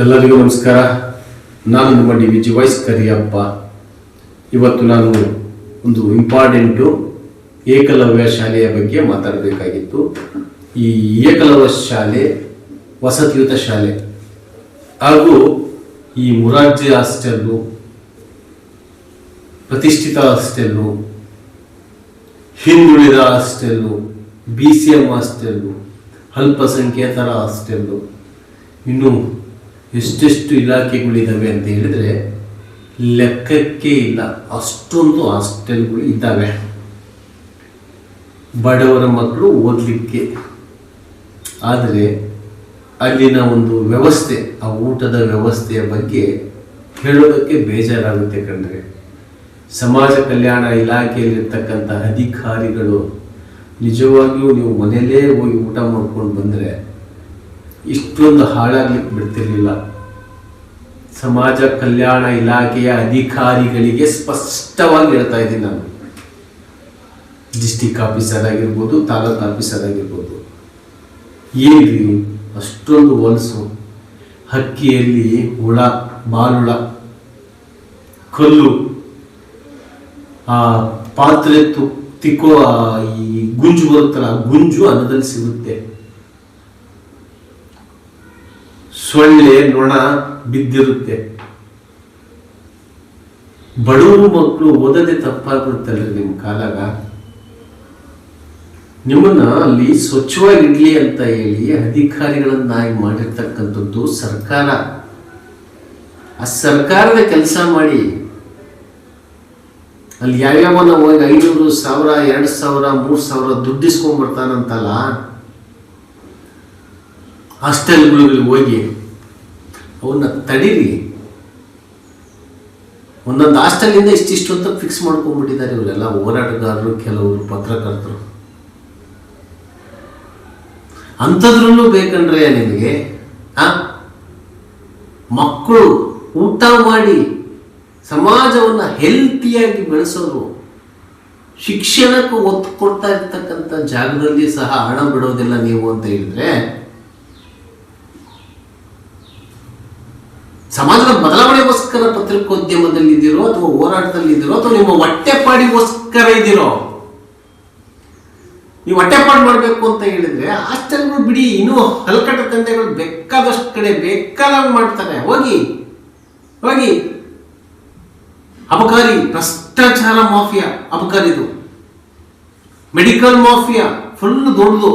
ಎಲ್ಲರಿಗೂ ನಮಸ್ಕಾರ. ನಾನು ನಿಮ್ಮ ಡಿ ವಿಜಿ ವೈಸ್ ಕರಿಯಪ್ಪ. ಇವತ್ತು ನಾನು ಒಂದು ಇಂಪಾರ್ಟೆಂಟು ಏಕಲವ್ಯ ಶಾಲೆಯ ಬಗ್ಗೆ ಮಾತಾಡಬೇಕಾಗಿತ್ತು. ಈ ಏಕಲವ್ಯ ಶಾಲೆ ವಸತಿಯುತ ಶಾಲೆ. ಹಾಗೂ ಈ ಮುರಾರ್ಜಿ ಹಾಸ್ಟೆಲ್ಲು ಪ್ರತಿಷ್ಠಿತ ಹಾಸ್ಟೆಲ್ಲು ಹಿಂದುಳಿದ hostel B C M hostel ಅಲ್ಪಸಂಖ್ಯಾತರ ಹಾಸ್ಟೆಲ್ಲು ಇನ್ನು ಎಷ್ಟೆಷ್ಟು ಇಲಾಖೆಗಳಿದ್ದಾವೆ ಅಂತ ಹೇಳಿದ್ರೆ, ಲೆಕ್ಕಕ್ಕೆ ಇಲ್ಲ. ಅಷ್ಟೊಂದು ಹಾಸ್ಟೆಲ್ಗಳು ಇದ್ದಾವೆ ಬಡವರ ಮಕ್ಕಳು ಓದಲಿಕ್ಕೆ. ಆದರೆ, ಅಲ್ಲಿನ ಒಂದು ವ್ಯವಸ್ಥೆ, ಆ ಊಟದ ವ್ಯವಸ್ಥೆಯ ಬಗ್ಗೆ ಹೇಳೋದಕ್ಕೆ ಬೇಜಾರಾಗುತ್ತೆ ಕಂಡ್ರೆ ಸಮಾಜ ಕಲ್ಯಾಣ ಇಲಾಖೆಯಲ್ಲಿರ್ತಕ್ಕಂಥ ಅಧಿಕಾರಿಗಳು, ನಿಜವಾಗಿಯೂ ನೀವು ಮನೆಯಲ್ಲೇ ಹೋಗಿ ಊಟ ಮಾಡ್ಕೊಂಡು ಬಂದರೆ, ಇಷ್ಟೊಂದು ಹಾಳಾಗ್ಲಿಕ್ಕೆ ಬಿಡ್ತಿರ್ಲಿಲ್ಲ. ಸಮಾಜ ಕಲ್ಯಾಣ ಇಲಾಖೆಯ ಅಧಿಕಾರಿಗಳಿಗೆ ಸ್ಪಷ್ಟವಾಗಿ ಹೇಳ್ತಾ ಇದ್ದೀನಿ ನಾನು. ಡಿಸ್ಟಿಕ್ ಆಫೀಸರ್ ಆಗಿರ್ಬೋದು, ತಾಲೂಕು ಆಫೀಸರ್ ಆಗಿರ್ಬೋದು. ಏನ್ರಿ ಅಷ್ಟೊಂದು ಹೊಲಸು. ಹಕ್ಕಿಯಲ್ಲಿ ಹುಳ, ಬಾಲುಳ, ಕಲ್ಲು. ಆ, ಪಾತ್ರೆ ತಿಕ್ಕೋ ಈ ಗುಂಜು ಬರುತ್ತಲ್ಲ, ಗುಂಜು ಅನ್ನದಲ್ಲಿ ಸಿಗುತ್ತೆ. ಸೊಳ್ಳೆ ನೊಣ ಬಿದ್ದಿರುತ್ತೆ. ಬಡವರು ಮಕ್ಕಳು ಓದದೆ ತಪ್ಪಾಗ್ಬಿಡುತ್ತಲ್ರಿ ನಿಮ್ಮ ಕಾಲಾಗ. ನಿಮ್ಮನ್ನ ಅಲ್ಲಿ ಸ್ವಚ್ಛವಾಗಿ ಇಡ್ಲಿ ಅಂತ ಹೇಳಿ ಅಧಿಕಾರಿಗಳನ್ನಾಗಿ ಮಾಡಿರ್ತಕ್ಕಂಥದ್ದು ಸರ್ಕಾರ. ಆ ಸರ್ಕಾರದ ಕೆಲಸ ಮಾಡಿ. ಅಲ್ಲಿ ಯಾವ್ಯಾವ ನಾವು ಹೋಗಿ ಐನೂರು ಸಾವಿರ, ಎರಡು ಸಾವಿರ, ಮೂರು ಸಾವಿರ ದುಡ್ಡಿಸ್ಕೊಂಡ್ಬರ್ತಾನಂತಲ್ಲ ಹಾಸ್ಟೆಲ್ಗಳಿಗೆ ಹೋಗಿ ಅವನ್ನ ತಡೀರಿ. ಒಂದೊಂದು ಹಾಸ್ಟೆಲಿಂದ ಇಷ್ಟಿಷ್ಟು ಅಂತ ಫಿಕ್ಸ್ ಮಾಡ್ಕೊಂಡ್ಬಿಟ್ಟಿದ್ದಾರೆ ಇವರೆಲ್ಲ. ಹೋರಾಟಗಾರರು, ಕೆಲವರು, ಪತ್ರಕರ್ತರು. ಅಂಥದ್ರಲ್ಲೂ ಬೇಕಂದ್ರೆ ನಿನಗೆ ಆ, ಮಕ್ಕಳು ಊಟ ಮಾಡಿ ಸಮಾಜವನ್ನು ಹೆಲ್ತಿಯಾಗಿ ಬೆಳೆಸೋರು, ಶಿಕ್ಷಣಕ್ಕೆ ಒತ್ತು ಕೊಡ್ತಾ ಇರ್ತಕ್ಕಂಥ ಜಾಗದಲ್ಲಿ ಸಹ ಹಣ ಬಿಡೋದಿಲ್ಲ ನೀವು ಅಂತ ಹೇಳಿದ್ರೆ ಪತ್ರಿಕೋದ್ಯಮದಲ್ಲಿ ಇದ್ದೀರೋ ಅಥವಾ ಹೋರಾಟದಲ್ಲಿ ಇದ್ದೀರೋ ಅಥವಾ ನಿಮ್ಮ ಹೊಟ್ಟೆಪಾಡಿಗೋಸ್ಕರ ಇದ್ದೀರೋ? ನೀವು ಹೊಟ್ಟೆಪಾಡು ಮಾಡಬೇಕು ಅಂತ ಹೇಳಿದ್ರೆ ಆಶ್ಚರ್ಯಗಳು ಬಿಡಿ, ಇನ್ನೂ ಹಲ್ಕಟ ತಂದೆಗಳು ಬೇಕಾದಷ್ಟು ಕಡೆ ಬೇಕಾದಾಗ ಮಾಡ್ತಾರೆ. ಹೋಗಿ ಹೋಗಿ. ಅಬಕಾರಿ, ಭ್ರಷ್ಟಾಚಾರ ಮಾಫಿಯಾ ಅಬಕಾರಿದು ಮೆಡಿಕಲ್ ಮಾಫಿಯಾ, ಫುಲ್ ದೊಡ್ಡದು.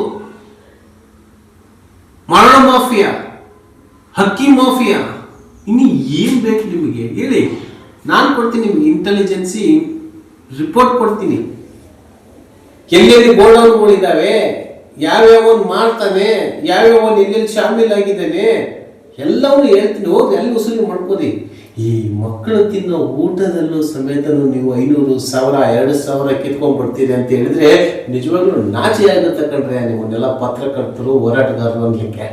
ಮರಣ ಮಾಫಿಯಾ, ಹಕ್ಕಿ ಮಾಫಿಯಾ. ಇನ್ನು ಏನು ಬೇಕು ನಿಮಗೆ? ಹೇಳಿ. ನಾನು ಕೊಡ್ತೀನಿ ನಿಮ್ಗೆ ಇಂಟೆಲಿಜೆನ್ಸಿ ರಿಪೋರ್ಟ್ ಕೊಡ್ತೀನಿ. ಎಲ್ಲೆಲ್ಲಿ ಗೋಡೌನ್ಗಳಿದ್ದಾವೆ ಒಂದು ಮಾಡ್ತಾನೆ ಯಾವ್ಯಾವನ್ ಎಲ್ಲೆಲ್ಲಿ ಶಾಮೀಲ್ ಆಗಿದ್ದಾನೆ, ಎಲ್ಲವನ್ನೂ ಹೇಳ್ತೀನಿ, ಹೋಗಿ ಅಲ್ಲಿ ವಸೂಲಿ ಮಾಡ್ಕೋದಿ ಈ ಮಕ್ಕಳು ತಿನ್ನೋ ಊಟದಲ್ಲೂ ಸಮೇತ ನೀವು ಐನೂರು ಸಾವಿರ, ಎರಡು ಸಾವಿರ ಕಿತ್ಕೊಂಡ್ ಬರ್ತೀರಿ ಅಂತ ಹೇಳಿದ್ರೆ ನಿಜವಾಗ್ಲೂ ನಾಚಿ ಆಗುತ್ತೆ ಕಣ್ರೆ ನಿಮ್ಮನ್ನೆಲ್ಲ ಪತ್ರಕರ್ತರು, ಹೋರಾಟಗಾರರು ಅನ್ಲಿಕ್ಕೆ.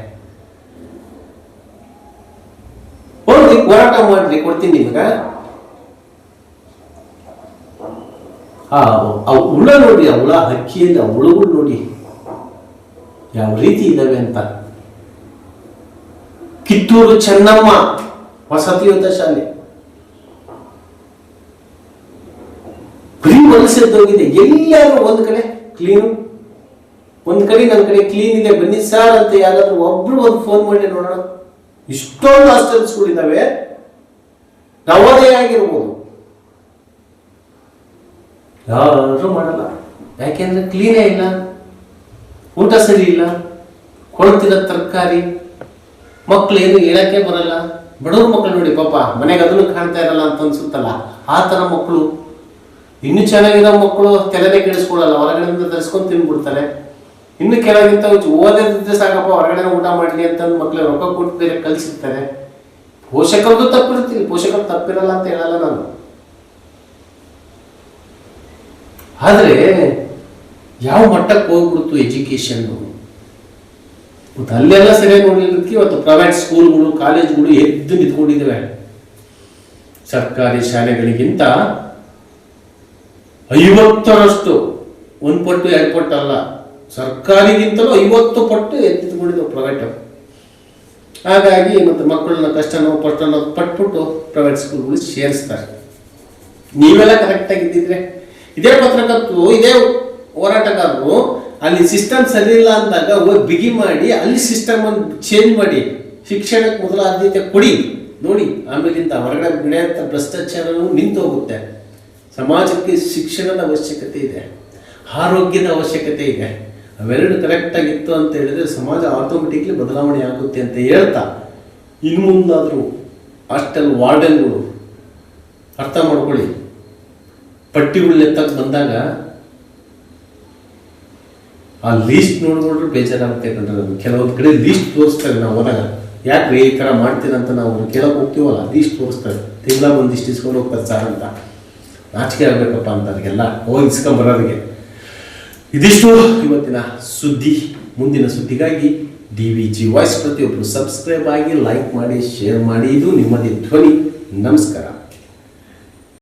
ಹೋಗಿ ಹೋರಾಟ ಮಾಡ್ರಿ ಕೊಡ್ತೀನಿ ನಿಮ್ಗೆ ಆ ಹುಳ ನೋಡಿ, ಆ ಹುಳ ಹಕ್ಕಿಯಲ್ಲಿ, ಆ ನೋಡಿ. ಯಾವ ರೀತಿ ಇದ್ದಾವೆ ಅಂತ. ಕಿತ್ತೂರು ಚೆನ್ನಮ್ಮ ವಸತಿಯುತ ಶಾಲೆ. ಬರೀ ಹೋಗಿದೆ ಎಲ್ಲಾದ್ರೂ ಒಂದ್ ಕಡೆ ಕ್ಲೀನು ಒಂದ್ ಕಡೆ ನನ್ನ ಕಡೆ ಕ್ಲೀನ್ ಇದೆ. ಬನ್ನಿ ಸರ್ ಅಂತ ಯಾರಾದ್ರೂ ಒಬ್ರು ಒಂದು ಫೋನ್ ಮಾಡಿ ನೋಡೋಣ. ಇಷ್ಟೊಂದು ಹಾಸ್ಟೆಲ್ಸ್ಗಳಿದ್ದಾವೆ ನವೋದಯ ಆಗಿರ್ಬೋದು. ಯಾರು ಮಾಡಲ್ಲ. ಯಾಕೆಂದ್ರೆ ಕ್ಲೀನೇ ಇಲ್ಲ. ಊಟ ಸರಿ ಇಲ್ಲ. ತರಕಾರಿ ಮಕ್ಕಳು ಏನು ಹೇಳಕ್ಕೆ ಬರಲ್ಲ. ಬಡವ್ರ ಮಕ್ಕಳು ನೋಡಿ ಪಾಪ, ಮನೆಗೆ ಅದನ್ನು ಕಾಣ್ತಾ ಇರಲ್ಲ ಅಂತ ಅನ್ಸುತ್ತಲ್ಲ. ಆ ಥರ ಮಕ್ಕಳು ಇನ್ನು ಚೆನ್ನಾಗಿರೋ ಮಕ್ಕಳು ತಲೆನೇ ಕೆಡಿಸ್ಕೊಳ್ಳಲ್ಲ. ಹೊರಗಡೆಯಿಂದ ತರಿಸ್ಕೊಂಡು ತಿನ್ಬಿಡ್ತಾರೆ. ಇನ್ನು ಕೆಲಗಿಂತ ಓದಿದ್ರೆ ಸಾಕಪ್ಪ ಹೊರಗಡೆ ಊಟ ಮಾಡಲಿ ಅಂತ ಮಕ್ಳಿಗೆ ರೊಕ್ಕ ಕೊಟ್ಟು ಬೇರೆ ಕಲಿಸಿರ್ತಾರೆ. ಪೋಷಕರದ್ದು ತಪ್ಪಿರ್ತೀವಿ ಪೋಷಕರು ತಪ್ಪಿರಲ್ಲ ಅಂತ ಹೇಳಲ್ಲ ನಾನು. ಆದರೆ ಯಾವ ಮಟ್ಟಕ್ಕೆ ಹೋಗ್ಬಿಡ್ತು ಎಜುಕೇಶನ್ ಮತ್ತು ಅಲ್ಲೆಲ್ಲ ಸರಿಯಾಗಿ ನೋಡ್ಲಿಕ್ಕೆ ಇವತ್ತು ಪ್ರೈವೇಟ್ ಸ್ಕೂಲ್ಗಳು ಕಾಲೇಜ್ಗಳು ಎದ್ದು ನಿಂತ್ಕೊಂಡಿದ್ದಾವೆ ಸರ್ಕಾರಿ ಶಾಲೆಗಳಿಗಿಂತ ಐವತ್ತರಷ್ಟು, ಒಂದು ಪಟ್ಟು ಎರಡು ಪಟ್ಟು ಅಲ್ಲ. ಸರ್ಕಾರಿಗಿಂತಲೂ ಐವತ್ತು ಪಟ್ಟು ಎದ್ದು ನಿಂತ್ಕೊಂಡಿದ್ದಾವೆ ಪ್ರೈವೇಟ್ ಹಾಗಾಗಿ ಮತ್ತು ಮಕ್ಕಳನ್ನ ಕಷ್ಟ ನೋವು ಅನ್ನೋದು ಪಟ್ಬಿಟ್ಟು ಪ್ರೈವೇಟ್ ಸ್ಕೂಲ್ಗಳು ಸೇರಿಸ್ತಾರೆ. ನೀವೆಲ್ಲ ಕರೆಕ್ಟಾಗಿ ಆಗಿದ್ದಿದ್ರೆ ಇದೇ ಪತ್ರಕರ್ತರು, ಇದೇ ಹೋರಾಟಗಾರರು, ಅಲ್ಲಿ ಸಿಸ್ಟಮ್ ಸರಿ ಇಲ್ಲ ಅಂದಾಗ ಬಿಗಿ ಮಾಡಿ, ಅಲ್ಲಿ ಸಿಸ್ಟಮ್ ಅನ್ನು ಚೇಂಜ್ ಮಾಡಿ, ಶಿಕ್ಷಣಕ್ಕೆ ಮೊದಲ ಆದ್ಯತೆ ಕೊಡಿ. ನೋಡಿ, ಆಮೇಲಿಂದ ಹೊರಗಡೆ ಅಂತ ಭ್ರಷ್ಟಾಚಾರವೂ ನಿಂತು ಹೋಗುತ್ತೆ. ಸಮಾಜಕ್ಕೆ ಶಿಕ್ಷಣದ ಅವಶ್ಯಕತೆ ಇದೆ. ಆರೋಗ್ಯದ ಅವಶ್ಯಕತೆ ಇದೆ. ಅವೆರಡು ಕರೆಕ್ಟ್ ಆಗಿತ್ತು ಅಂತ ಹೇಳಿದ್ರೆ ಸಮಾಜ ಆಟೋಮೆಟಿಕ್ಲಿ ಬದಲಾವಣೆ ಆಗುತ್ತೆ ಅಂತ ಹೇಳ್ತಾ ಇನ್ನು ಮುಂದಾದರೂ ಹಾಸ್ಟೆಲ್ ವಾರ್ಡನ್ಗಳು ಅರ್ಥ ಮಾಡ್ಕೊಳ್ಳಿ. ಪಟ್ಟಿಗಳು ಎತ್ತಕ್ಕೆ ಬಂದಾಗ ಆ ಲೀಸ್ಟ್ ನೋಡ್ಕೊಂಡ್ರೆ ಬೇಜಾರಾಗುತ್ತೆ ಯಾಕಂದ್ರೆ ನಮ್ಗೆ ಕೆಲವೊಂದು ಕಡೆ ಲೀಸ್ಟ್ ತೋರಿಸ್ತಾರೆ ನಾವು ಹೋದಾಗ. ಯಾಕೆ ಈ ಥರ ಮಾಡ್ತೀರಂತ ನಾವು ಕೇಳಕ್ಕೆ ಹೋಗ್ತೀವಲ್ಲ? ಲೀಸ್ಟ್ ತೋರಿಸ್ತಾರೆ. ತಿಂಗಳ ಒಂದಿಷ್ಟು ಇಸ್ಕೊಂಡು ಹೋಗ್ತಾರೆ ಸರ್ ಅಂತ. ನಾಚಿಕೆ ಆಗಬೇಕಪ್ಪ ಅಂತ ಅದಕ್ಕೆಲ್ಲ ಹೋಗಿ ಇಸ್ಕೊಂಬರೋರಿಗೆ ಇದಿಷ್ಟು ಇವತ್ತಿನ ಸುದ್ದಿ, ಮುಂದಿನ ಸುದ್ದಿಗಾಗಿ ಡಿ ವಿ ಜಿ ವಾಯ್ಸ್ ಪ್ರತಿಯೊಬ್ಬರು ಸಬ್ಸ್ಕ್ರೈಬ್ ಆಗಿ ಲೈಕ್ ಮಾಡಿ ಶೇರ್ ಮಾಡಿ. ಇದು ನಿಮ್ಮದೇ ಧ್ವನಿ. ನಮಸ್ಕಾರ.